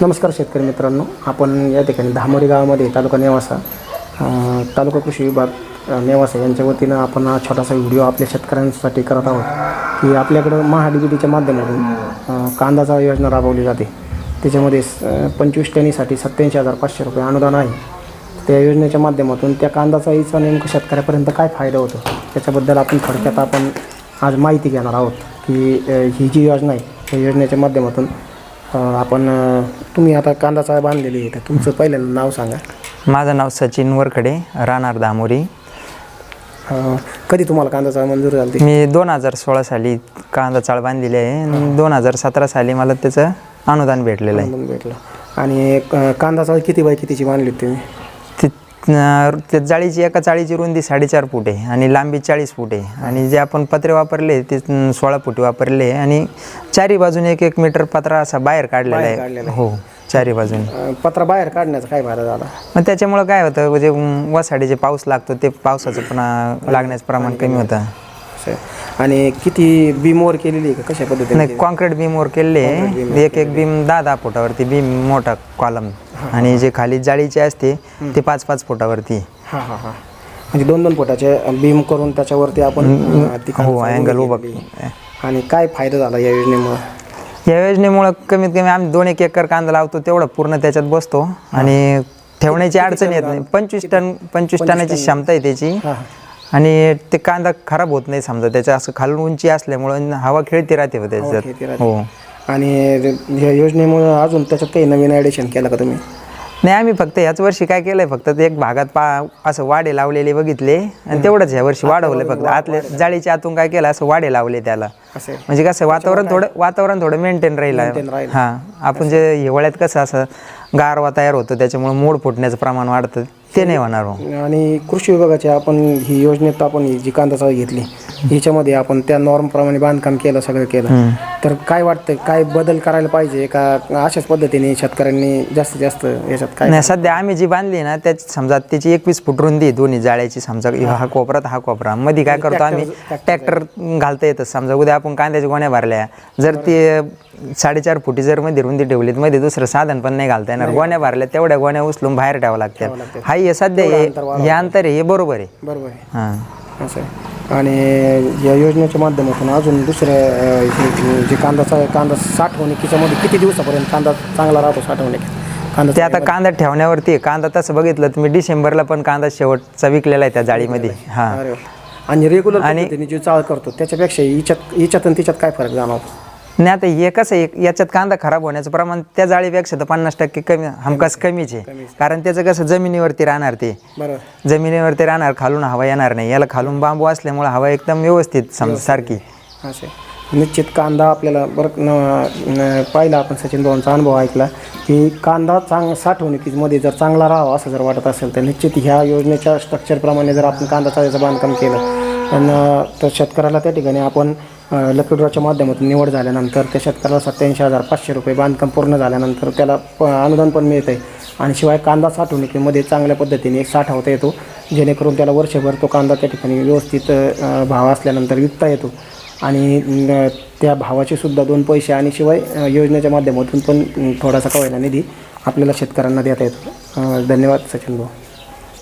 नमस्कार शेतकरी मित्रांनो. आपण या ठिकाणी धामोरी गावामध्ये तालुका नेवासा तालुका कृषी विभाग नेवासा यांच्या वतीनं आपण हा छोटासा व्हिडिओ आपल्या शेतकऱ्यांसाठी करत आहोत की आपल्याकडं महाडीबीटीच्या माध्यमातून कांदाचा योजना राबवली जाते. त्याच्यामध्ये स- पंचवीस टनीसाठी सत्याऐंशी हजार पाचशे रुपये अनुदान आहे. त्या योजनेच्या माध्यमातून त्या कांदाचा इचा नेमकं शेतकऱ्यापर्यंत काय फायदा होतो त्याच्याबद्दल आपण थोडक्यात आपण आज माहिती घेणार आहोत की ही जी योजना आहे या योजनेच्या माध्यमातून आपण तुम्ही आता कांदा बांधलेली आहे तर तुमचं पहिल्यांदा नाव सांगा. माझं नाव सचिन वरखडे राहणार दामोरी. कधी तुम्हाला कांदा मंजूर झाली? मी दोन हजार सोळा साली कांदा चाळ बांधलेली आहे दोन हजार सतरा साली मला त्याचं अनुदान भेटलेलं आहे. भेटलं. आणि अ, कांदा चाळ किती बाय कितीची बांधली होती तुम्ही? त्या जाळीची एका चाळीची रुंदी साडेचार फूट आहे आणि लांबी चाळीस फूट आहे. आणि जे आपण पत्रे वापरले ते सोळा फुटी वापरले आणि चारी बाजूने एक एक मीटर पत्रा असा बाहेर काढलेला आहे. हो चारी बाजूने. पत्रा बाहेर काढण्याचा काय फायदा झाला? मग त्याच्यामुळं काय होतं म्हणजे वसाडे जे पाऊस लागतो ते पावसाचं पण लागण्याचं प्रमाण कमी होतं. आणि किती बीमवर केलेली आहे का? कशा पद्धतीने कॉन्क्रीट बीमवर केलेले आहे. एक एक बीम दहा दहा फुटावरती बीम मोठा कॉलम आणि जे खाली जाळीचे असते ते पाच पाच फुटावरती हां हां हां. म्हणजे दोन दोन फुटाचे बीम करून त्याच्यावरती आपण हो अँगल उभा. आणि काय फायदा झाला या योजनेमुळं? या योजनेमुळं कमीत कमी आम्ही दोन एक एकर कांदा लावतो तेवढं पूर्ण त्याच्यात बसतो. आणि ठेवण्याची अडचण येत नाही. पंचवीस टन पंचवीस टनाची क्षमता आहे त्याची. हां आणि ते कांदा खराब होत नाही समजा. त्याच्या असं खालून उंची असल्यामुळं हवा खेळती राहते हो त्याच्यात. राहते. हो. आणि या योजनेमुळं अजून त्याच्यात काही नवीन ॲडिशन केलं का तुम्ही? नाही आम्ही फक्त याच वर्षी काय केलंय फक्त ते एक भागात पा असं वाडे लावलेले बघितले. आणि तेवढंच या वर्षी वाढवले फक्त. आतले जाळीच्या आतून काय केलं असं वाडे लावले त्याला. असे. म्हणजे कसं वातावरण थोडं वातावरण थोडं मेंटेन राहिलं. राहील. हां. आपण जे हिवाळ्यात कसं असं गारवा तयार होतो त्याच्यामुळे मोड फुटण्याचं प्रमाण वाढतं. ते नाही होणार हो. आणि कृषी विभागाची आपण ही योजनेत आपण ही जी कांदा चाळ घेतली ह्याच्यामध्ये आपण त्या नॉर्मप्रमाणे बांधकाम केलं सगळं केलं. तर काय वाटतं काय बदल करायला पाहिजे? का अशाच पद्धतीने शेतकऱ्यांनी जास्तीत जास्त याच्यात काय नाही सध्या आम्ही जी बांधली ना त्याची समजा त्याची एकवीस फूट रुंदी आहे दोन्ही जाळ्याची. समजा हा. कोपरा हा कोपरा. मध्ये काय करतो आम्ही? ट्रॅक्टर घालता येतं. समजा उद्या आपण कांद्याच्या गोण्या भरल्या जर ते साडेचार फुटी जर मध्ये रुंदी ठेवली तर मध्ये दुसरं साधन पण नाही घालता येणार. गोण्या भरल्या तेवढ्या गोण्या उचलून बाहेर ठेवावं लागतात. हा हे सध्या हे हे अंतर आहे हे बरोबर आहे. बरोबर आहे. हां. असं आहे. आणि या योजनेच्या माध्यमातून अजून दुसऱ्या हे- जे कांदाचा कांदा साठवणुकीच्यामध्ये किती दिवसापर्यंत कांदा चांगला राहतो साठवणुकीत कांदा ते आता कांदा ठेवण्यावरती आहे. कांदा तसं बघितलं तर मी डिसेंबरला पण कांदा शेवटचा विकलेला आहे त्या जाळीमध्ये. हां. अरे वा. आणि रेग्युलर पद्धतीने जे चाळ करतो त्याच्यापेक्षा हिच्यात हिच्यात आणि तिच्यात काय फरक जाणवतो? नाही आता हे कसं आहे याच्यात कांदा खराब होण्याचं प्रमाण त्या जाळीपेक्षा तर पन्नास टक्के कमी हमखास कमीच आहे. कारण त्याचं कसं जमिनीवरती राहणार ते. जमिनीवरती राहणार खालून हवा येणार नाही. याला खालून बांबू असल्यामुळे हवा एकदम व्यवस्थित समजा सारखी. असे. निश्चित कांदा आपल्याला बरं पाहिला आपण सचिन भाऊंचा अनुभव ऐकला की कांदा चांग साठवणुकीमध्ये जर चांगला राहावा असं जर वाटत असेल तर निश्चित ह्या योजनेच्या स्ट्रक्चरप्रमाणे जर आपण कांदा चाळीचं बांधकाम केलं पण तर शेतकऱ्याला त्या ठिकाणी आपण लकडूराच्या माध्यमातून निवड झाल्यानंतर त्या शेतकऱ्याला सत्याऐंशी हजार पाचशे रुपये बांधकाम पूर्ण झाल्यानंतर त्याला प अनुदान पण मिळतं आहे आणि शिवाय कांदा साठवणुकीमध्ये चांगल्या पद्धतीने साठवता येतो जेणेकरून त्याला वर्षभर तो कांदा त्या ठिकाणी व्यवस्थित भाव असल्यानंतर विकता येतो. आणि त्या भावाचे सुद्धा दोन पैसे आणि शिवाय योजनेच्या माध्यमातून पण थोडासा कवायला निधी आपल्याला शेतकऱ्यांना देता येतो. धन्यवाद सचिन भाऊ.